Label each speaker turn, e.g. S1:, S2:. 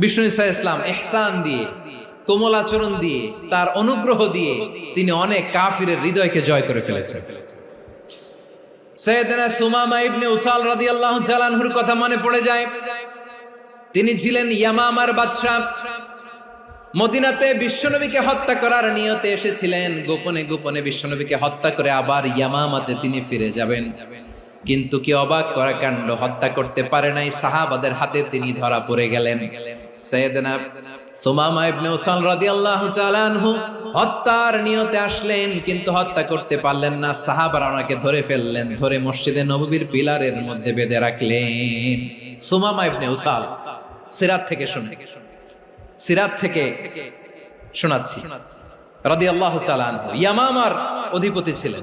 S1: বিষ্ণু ইসা ইসলাম এহসান দিয়ে, কোমল আচরণ দিয়ে, তার অনুগ্রহ দিয়ে তিনি অনেক কাফিরের হৃদয়কে জয় করে ফেলেছেন। সৈয়দনা সুমামা ইবনে উসাল কথা মনে পড়ে যায়। তিনি ছিলেন ইয়ামামার বাদশা মদিনাতে বিশ্বনবীকে হত্যা করার নিয়তে এসেছিলেন। গোপনে গোপনে বিশ্বনবীকে হত্যা করে আবার ইয়ামামাতে তিনি ফিরে যাবেন। কিন্তু কি অবাক করা কাণ্ড? হত্যা করতে পারে নাই সাহাবাদের হাতে, তিনি ধরা পড়ে গেলেন। হত্যার নিয়তে আসলেন, কিন্তু হত্যা করতে পারলেন না। ধরে ফেললেন, ধরে মসজিদে নববীর পিলারের মধ্যে বেঁধে রাখলেন। সিরাত থেকে সিরাত থেকে শোনাচ্ছি। ইয়ামামার অধিপতি ছিলেন।